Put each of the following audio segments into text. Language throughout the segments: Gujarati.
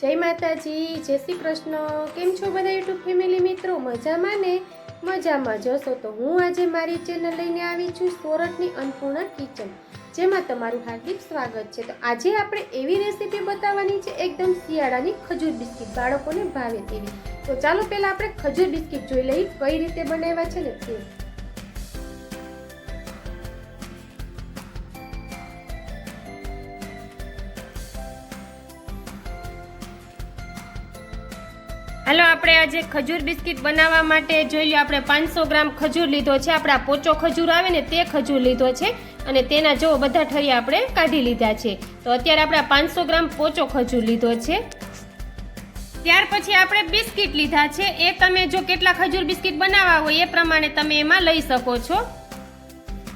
જય માતાજી, જય શ્રી કૃષ્ણ. કેમ છો બધા યુટ્યુબ ફેમિલી મિત્રો? મજામાં ને? મજામાં જશો તો હું આજે મારી ચેનલ લઈને આવી છું સોરઠની અન્નપૂર્ણા કિચન, જેમાં તમારું હાર્દિક સ્વાગત છે. તો આજે આપણે એવી રેસીપી બતાવવાની છે, એકદમ શિયાળાની ખજૂર બિસ્કિટ, બાળકોને ભાવે તેવી. તો ચાલો પહેલાં આપણે ખજૂર બિસ્કિટ જોઈ લઈએ, કઈ રીતે બનાવ્યા છે ને તે. હાલો, આપણે આજે ખજૂર બિસ્કિટ બનાવવા માટે જોઈ લો આપણે પાંચસો ગ્રામ ખજૂર લીધો છે. આપણા પોચો ખજૂર આવે ને, તે ખજૂર લીધો છે. અને તેના જો બધા ઠરિયા આપણે કાઢી લીધા છે. તો અત્યારે આપણે પાંચસો ગ્રામ પોચો ખજૂર લીધો છે. ત્યાર પછી આપણે બિસ્કિટ લીધા છે. એ તમે જો કેટલા ખજૂર બિસ્કિટ બનાવવા હોય, એ પ્રમાણે તમે એમાં લઈ શકો છો.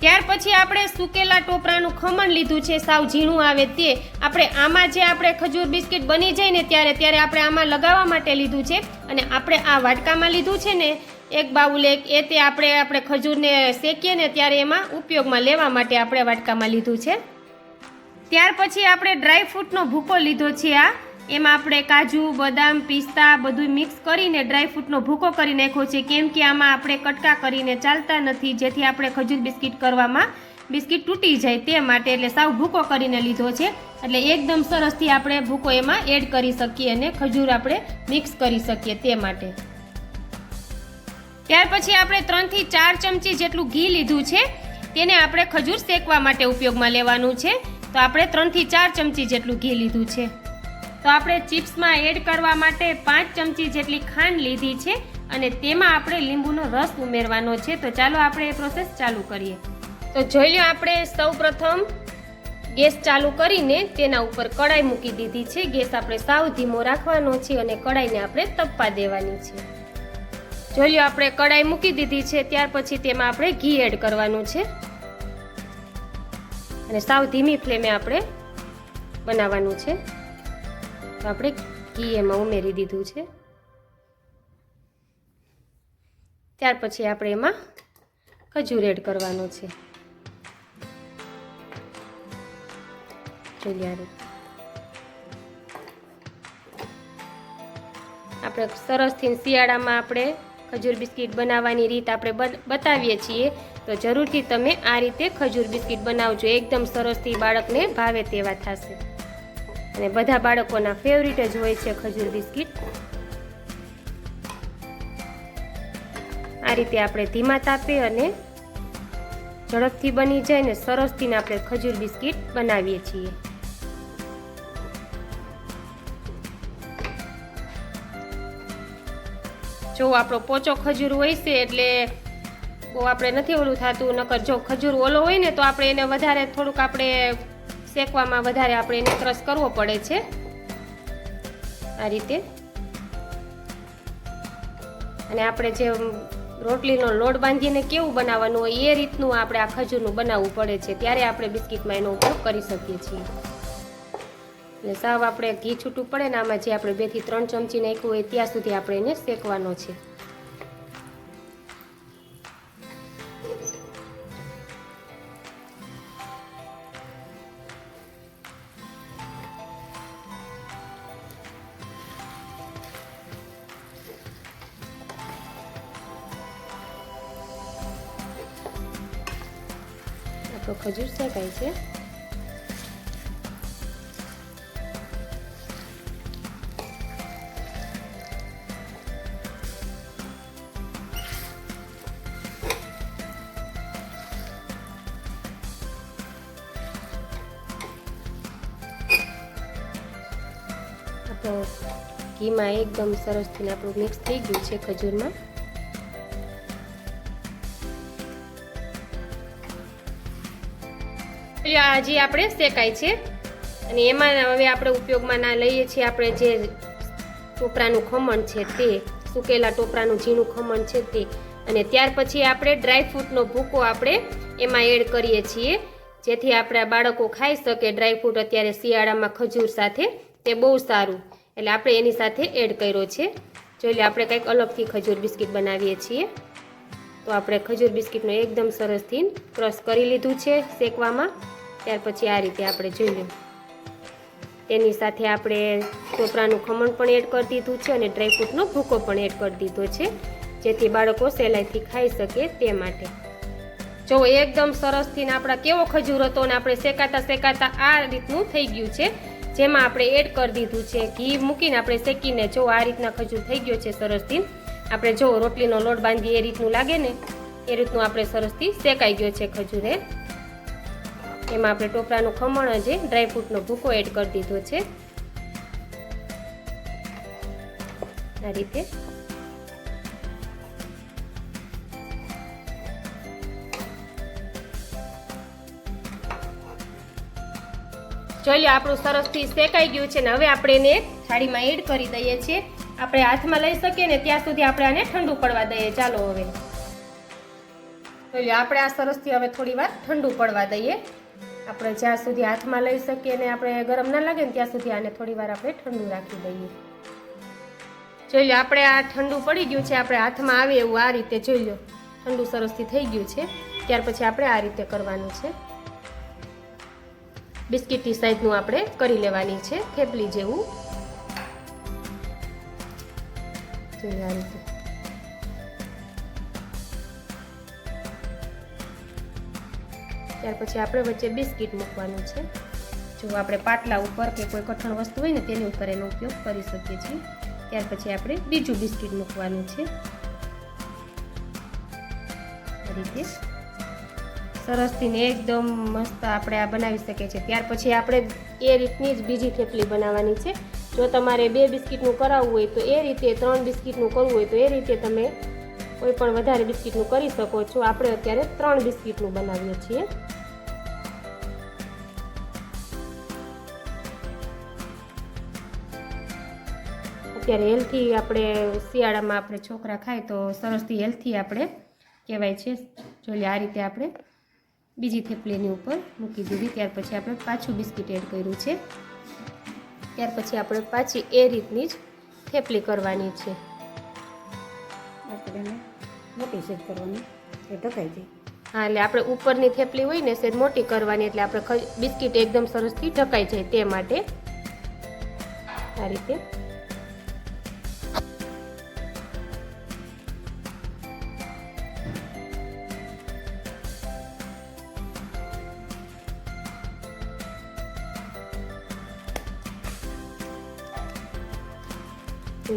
ત્યાર પછી આપણે સુકેલા ટોપરાનું ખમણ લીધું છે, સાવ ઝીણું આવે તે. આપણે આમાં જે આપણે ખજૂર બિસ્કિટ બની જાય ને ત્યારે ત્યારે આપણે આમાં લગાવવા માટે લીધું છે. અને આપણે આ વાટકામાં લીધું છે ને, એક બાઉલ એક, એ તે આપણે આપણે ખજૂરને શેકીએ ને ત્યારે એમાં ઉપયોગમાં લેવા માટે આપણે વાટકામાં લીધું છે. ત્યાર પછી આપણે ડ્રાય ફ્રૂટનો ભૂકો લીધો છે આ. એમાં આપણે કાજુ, બદામ, પિસ્તા બધું મિક્સ કરીને ડ્રાય ફ્રૂટનો ભૂકો કરી નાખ્યો છે. કેમ કે આમાં આપણે કટકા કરીને ચાલતા નથી, જેથી આપણે ખજૂર બિસ્કિટ કરવામાં બિસ્કિટ તૂટી જાય તે માટે એટલે સાવ ભૂકો કરીને લીધો છે. એટલે એકદમ સરસથી આપણે ભૂકો એમાં એડ કરી શકીએ અને ખજૂર આપણે મિક્સ કરી શકીએ તે માટે. ત્યાર પછી આપણે ત્રણથી ચાર ચમચી જેટલું ઘી લીધું છે. તેને આપણે ખજૂર શેકવા માટે ઉપયોગમાં લેવાનું છે. તો આપણે ત્રણથી ચાર ચમચી જેટલું ઘી લીધું છે. તો આપણે ચિપ્સમાં એડ કરવા માટે પાંચ ચમચી જેટલી ખાંડ લીધી છે અને તેમાં આપણે લીંબુનો રસ ઉમેરવાનો છે. તો ચાલો આપણે એ પ્રોસેસ ચાલુ કરીએ. તો જોઈ લો આપણે સૌ પ્રથમ ગેસ ચાલુ કરીને તેના ઉપર કડાઈ મૂકી દીધી છે. ગેસ આપણે સાવ ધીમો રાખવાનો છે અને કડાઈને આપણે તપવા દેવાની છે. જોઈ લો આપણે કડાઈ મૂકી દીધી છે. ત્યાર પછી તેમાં આપણે ઘી એડ કરવાનું છે. અને સાવ ધીમી ફ્લેમે આપણે બનાવવાનું છે. તો આપણે ઘી એમાં ઉમેરી દીધું છે. ત્યાર પછી આપણે એમાં ખજૂર એડ કરવાનો છે. આપણે સરસથી શિયાળામાં આપણે ખજૂર બિસ્કિટ બનાવવાની રીત આપણે બતાવીએ છીએ. તો જરૂરથી તમે આ રીતે ખજૂર બિસ્કિટ બનાવજો. એકદમ સરસથી બાળકને ભાવે તેવા થશે. અને બધા બાળકોના ફેવરિટ જ હોય છે ખજૂર બિસ્કિટ. આ રીતે આપણે ધીમા તાપે અને ઝડપથી બની જાય ને સરસથી આપણે ખજૂર બિસ્કિટ બનાવીએ છીએ. જો આપણો પોચો ખજૂર હોય છે એટલે આપણે નથી ઓલું થતું, નકર જો ખજૂર ઓલો હોય ને તો આપણે એને વધારે થોડુંક આપણે શેકવામાં વધારે આપણે એને ક્રશ કરવો પડે છે. આ રીતે. અને આપણે જે રોટલીનો લોટ બાંધીને કેવું બનાવવાનું હોય એ રીતનું આપણે આ ખજૂરનું બનાવવું પડે છે. ત્યારે આપણે બિસ્કિટમાં એનો ઉપયોગ કરી શકીએ છીએ. એટલે સાવ આપણે ઘી છૂટું પડે ને આમાં જે આપણે બેથી ત્રણ ચમચી નાખ્યું હોય ત્યાં સુધી આપણે એને શેકવાનો છે. આપણો ખજૂર શેકાય છે. ઘીમાં એકદમ સરસથી આપણું મિક્સ થઈ ગયું છે ખજૂરમાં. હજી આપણે શેકાય છે, અને એમાં હવે આપણે ઉપયોગમાં ના લઈએ છીએ આપણે જે ટોપરાનું ખમણ છે તે, સુકેલા ટોપરાનું ઝીણું ખમણ છે તે. અને ત્યાર પછી આપણે ડ્રાય ફ્રૂટનો ભૂકો આપણે એમાં એડ કરીએ છીએ, જેથી આપણા બાળકો ખાઈ શકે. ડ્રાય ફ્રૂટ અત્યારે શિયાળામાં ખજૂર સાથે તે બહુ સારું. એટલે આપણે એની સાથે એડ કર્યો છે. જોઈ લે આપણે કંઈક અલગથી ખજૂર બિસ્કિટ બનાવીએ છીએ. તો આપણે ખજૂર બિસ્કિટનો એકદમ સરસથી ક્રશ કરી લીધું છે શેકવામાં. ત્યાર પછી આ રીતે આપણે જોઈ લઉં તેની સાથે આપણે ટોપરાનું ખમણ પણ એડ કરી દીધું છે અને ડ્રાયફ્રૂટનો ભૂકો પણ એડ કરી દીધો છે, જેથી બાળકો સહેલાઈથી ખાઈ શકે તે માટે. જો એકદમ સરસથી આપણા કેવો ખજૂર હતો અને આપણે શેકાતા શેકાતા આ રીતનું થઈ ગયું છે, જેમાં આપણે એડ કરી દીધું છે. ઘી મૂકીને આપણે શેકીને જો આ રીતના ખજૂર થઈ ગયો છે સરસથી આપણે જો રોટલીનો લોટ બાંધીએ એ રીતનું લાગે ને, એ રીતનું આપણે સરસથી શેકાઈ ગયો છે ખજૂર એમાં આપણે ટોપરાનું ખમણ જે ડ્રાયફ્રૂટનો ભૂકો એડ કરી દીધો છે. આ રીતે. જોઈ લો, આપણું સરસથી શેકાઈ ગયું છે ને હવે આપણે એને થાળીમાં એડ કરી દઈએ છીએ. આપણે હાથમાં લઈ શકીએ ને ત્યાં સુધી આપણે આને ઠંડુ પડવા દઈએ. ચાલો હવે. જોઈ આપણે આ સરસથી હવે થોડી વાર ઠંડુ પડવા દઈએ. આપણે જ્યાં સુધી હાથમાં લઈ શકીએ ને આપણે ગરમ ના લાગે ને ત્યાં સુધી આને થોડી વાર આપણે ઠંડુ રાખી દઈએ. જોઈ લો આપણે આ ઠંડુ પડી ગયું છે, આપણે હાથમાં આવે એવું આ રીતે, જોઈ લો ઠંડુ સરસથી થઈ ગયું છે, ત્યાર પછી આપણે આ રીતે કરવાનું છે. બિસ્કિટની સાઈઝનું આપણે કરી લેવાની છે, થેપલી જેવું. જોઈએ આ રીતે. ત્યાર પછી આપણે વચ્ચે બિસ્કિટ મૂકવાનું છે. જો આપણે પાટલા ઉપર કે કોઈ કઠણ વસ્તુ હોય ને તેની ઉપર એનો ઉપયોગ કરી શકીએ છીએ. ત્યાર પછી આપણે બીજું બિસ્કિટ મૂકવાનું છે. આ રીતે. સરસથી ને એકદમ મસ્ત આપણે આ બનાવી શકીએ છીએ. ત્યાર પછી આપણે એ રીતની જ બીજી થેપલી બનાવવાની છે. જો તમારે બે બિસ્કિટનું કરાવવું હોય તો એ રીતે ત્રણ બિસ્કિટનું કરવું હોય તો એ રીતે તમે કોઈ પણ વધારે બિસ્કિટનું કરી શકો છો. આપણે અત્યારે ત્રણ બિસ્કિટનું બનાવીએ છીએ. અત્યારે હેલ્થી આપણે શિયાળામાં આપણે છોકરા ખાય તો સરસથી હેલ્થી આપણે કહેવાય છે. જોઈએ આ રીતે આપણે બીજી થેપલીની ઉપર મૂકી દીધી. ત્યાર પછી આપણે પાછું બિસ્કિટ એડ કર્યું છે. ત્યાર પછી આપણે પાછી એ રીતની જ થેપલી કરવાની છે. આપણે મોટી સેજ કરવાની. એ ઢકાઈ જાય. હા એટલે આપણે ઉપરની થેપલી હોય ને સેજ મોટી કરવાની એટલે આપણે બિસ્કિટ એકદમ સરસથી ઢકાઈ જાય તે માટે. આ રીતે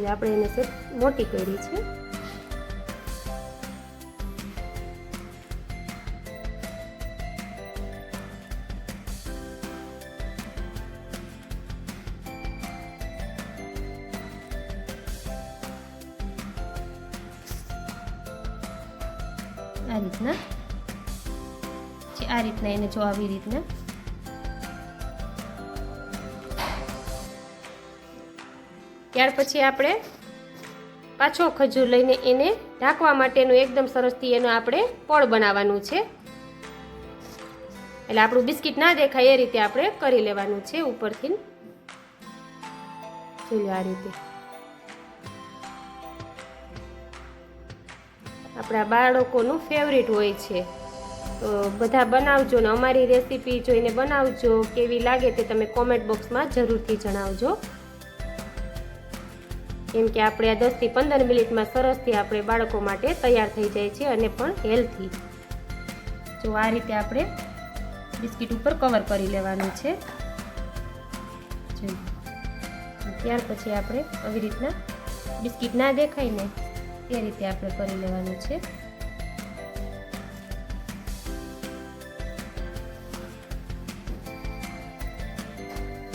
આપણે એને સેજ મોટી કરી છે. આ રીતના. આ રીતના એને જો આવી રીતના ત્યાર પછી આપણે પાછો ખજૂર લઈને એને ઢાંકવા માટેનું એકદમ સરસથી એનું આપણે પળ બનાવવાનું છે. એટલે આપણું બિસ્કિટ ના દેખાય એ રીતે આપણે કરી લેવાનું છે ઉપરથી. આ રીતે. આપણા બાળકોનું ફેવરિટ હોય છે. તો બધા બનાવજો ને અમારી રેસીપી જોઈને બનાવજો. કેવી લાગે તે તમે કોમેન્ટ બોક્સમાં જરૂરથી જણાવજો. કેમ કે આપણે આ દસથી પંદર મિનિટમાં સરસથી આપણે બાળકો માટે તૈયાર થઈ જાય છે અને પણ હેલ્થી જો આ રીતે આપણે બિસ્કિટ ઉપર કવર કરી લેવાનું છે. ત્યાર પછી આપણે આવી રીતના બિસ્કિટ ના દેખાય ને એ રીતે આપણે કરી લેવાનું છે.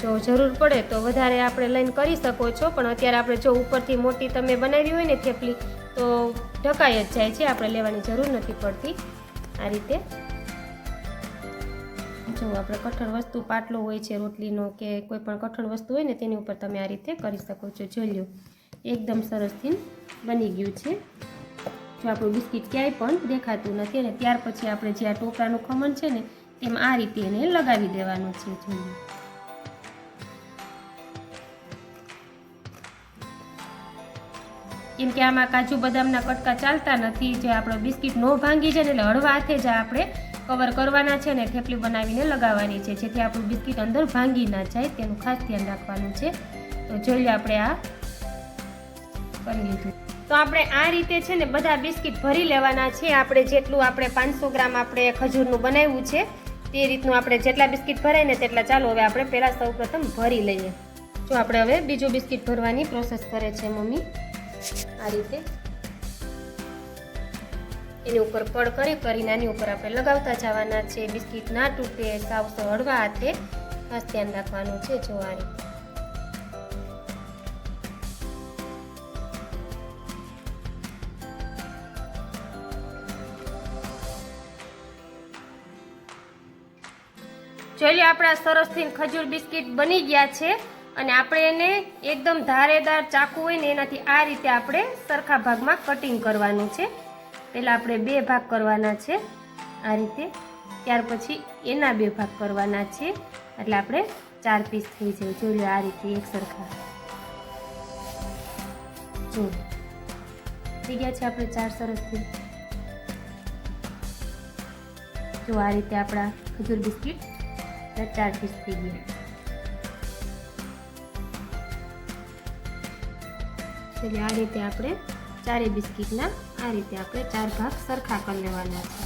જો જરૂર પડે તો વધારે આપણે લઈને કરી શકો છો. પણ અત્યારે આપણે જો ઉપરથી મોટી તમે બનાવી હોય ને થેપલી, તો ઢકાઈ જ જાય છે, આપણે લેવાની જરૂર નથી પડતી. આ રીતે. જો આપણે કઠણ વસ્તુ પાટલો હોય છે, રોટલીનો કે કોઈ પણ કઠણ વસ્તુ હોય ને તેની ઉપર તમે આ રીતે કરી શકો છો. જોઈ એકદમ સરસથી બની ગયું છે. જો આપણું બિસ્કિટ ક્યાંય પણ દેખાતું નથી અને ત્યાર પછી આપણે જે આ ટોપરાનું ખમણ છે ને તેમાં આ રીતે એને લગાવી દેવાનું છે. જોઈએ કેમ કે આમાં કાજુ બદામના કટકા ચાલતા નથી, જે આપણો બિસ્કિટ નો ભાંગી જાય ને એટલે હળવા હાથે જ આપણે કવર કરવાના છે અને થેપલી બનાવીને લગાવવાની છે, જેથી આપણું બિસ્કિટ અંદર ભાંગી ના જાય, તેનું ખાસ ધ્યાન રાખવાનું છે. તો જોઈએ આપણે આ કરી લીધું. તો આપણે આ રીતે છે ને બધા બિસ્કિટ ભરી લેવાના છે, આપણે જેટલું આપણે પાંચસો ગ્રામ આપણે ખજૂરનું બનાવ્યું છે, તે રીતનું આપણે જેટલા બિસ્કિટ ભરાય ને તેટલા ચાલો, હવે આપણે પહેલાં સૌપ્રથમ ભરી લઈએ. જો આપણે હવે બીજું બિસ્કિટ ભરવાની પ્રોસેસ કરે છે મમ્મી. આ રીતે એની ઉપર કડ કરી કરીને આની ઉપર આપણે લગાવતા જવાના છે. બિસ્કિટ ના તૂટે, સાવ હળવા હાથે. ખાસ ધ્યાન રાખવાનું છે જો આ રીતે. જોઈ આપણા સરસથી ખજૂર બિસ્કિટ બની ગયા છે. અને આપણે એને એકદમ ધારેદાર ચાકુ હોય ને એનાથી આ રીતે આપણે સરખા ભાગમાં કટિંગ કરવાનું છે. પહેલાં આપણે બે ભાગ કરવાના છે આ રીતે. ત્યાર પછી એના બે ભાગ કરવાના છે. એટલે આપણે ચાર પીસ થઈ જાય. જોઈ લો આ રીતે એક સરખા. જો. થઈ ગયા છે આપણે ચાર સરસથી જો આ રીતે આપણા ખજૂર બિસ્કિટ ચાર પીસ થઈ ગયા. એટલે આ રીતે આપણે ચારે બિસ્કિટના આ રીતે આપણે ચાર ભાગ સરખા કરી લેવાના છે.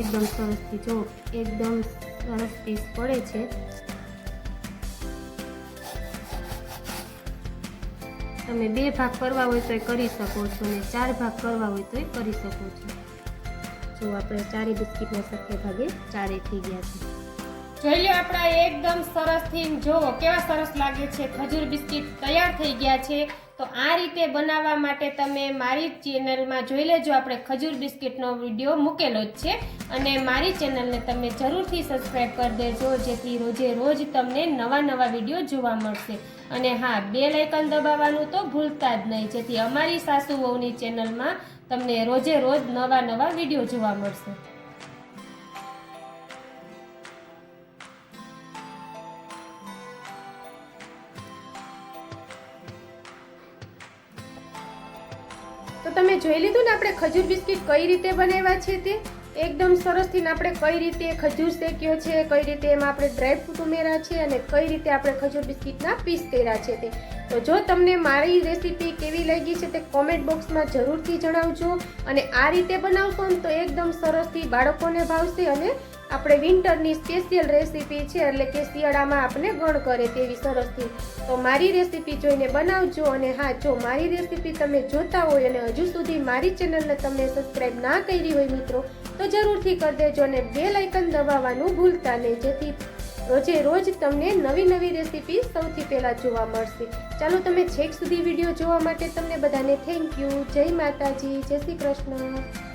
એકદમ સરસથી જો એકદમ સરસ પીસ પડે છે. તમે બે ભાગ કરવા હોય તો કરી શકો છો અને ચાર ભાગ કરવા હોય તો કરી શકો છો. જો આપણે ચારે બિસ્કિટના સરખે ભાગે ચારે થઈ ગયા છે. જોઈ લો આપણા એકદમ સરસથી જોવો કેવા સરસ લાગે છે. ખજૂર બિસ્કિટ તૈયાર થઈ ગયા છે. તો આ રીતે બનાવવા માટે તમે મારી ચેનલમાં જોઈ લેજો. આપણે ખજૂર બિસ્કિટનો વીડિયો મૂકેલો જ છે. અને મારી ચેનલને તમે જરૂરથી સબસ્ક્રાઈબ કરી દેજો, જેથી રોજે રોજ તમને નવા નવા વીડિયો જોવા મળશે. અને હા બે લાઇકન દબાવવાનું તો ભૂલતા જ નહીં. જેથી અમારી સાસુ વહુની ચેનલમાં તમને રોજે રોજ નવા નવા વીડિયો જોવા મળશે. જોઈ લીધું ને આપણે ખજૂર બિસ્કિટ કઈ રીતે બનાવ્યા છે તે? એકદમ સરસથી આપણે કઈ રીતે ખજૂર શેક્યો છે, કઈ રીતે એમાં આપણે ડ્રાયફ્રૂટ ઉમેર્યા છે અને કઈ રીતે આપણે ખજૂર બિસ્કિટના પીસ કર્યા છે તે. તો જો તમને મારી રેસીપી કેવી લાગી છે તે કોમેન્ટ બોક્સમાં જરૂરથી જણાવજો અને આ રીતે બનાવશો ને તો એકદમ સરસથી બાળકોને ભાવશે અને આપણે વિન્ટરની સ્પેશિયલ રેસીપી છે, એટલે કે શિયાળામાં આપણે ગણ કરે તેવી સરસથી તો મારી રેસીપી જોઈને બનાવજો અને હા, જો મારી રેસીપી તમે જોતા હોય અને હજુ સુધી મારી ચેનલને તમે સબસ્ક્રાઈબ ના કરી હોય મિત્રો, તો જરૂરથી કરી દેજો અને બે લાઇકન દબાવવાનું ભૂલતા નહીં. જેથી રોજે રોજ તમને નવી નવી રેસીપી સૌથી પહેલાં જોવા મળશે. ચાલો તમે છેક સુધી વીડિયો જોવા માટે તમને બધાને થેન્ક યુ જય માતાજી, જય શ્રી કૃષ્ણ.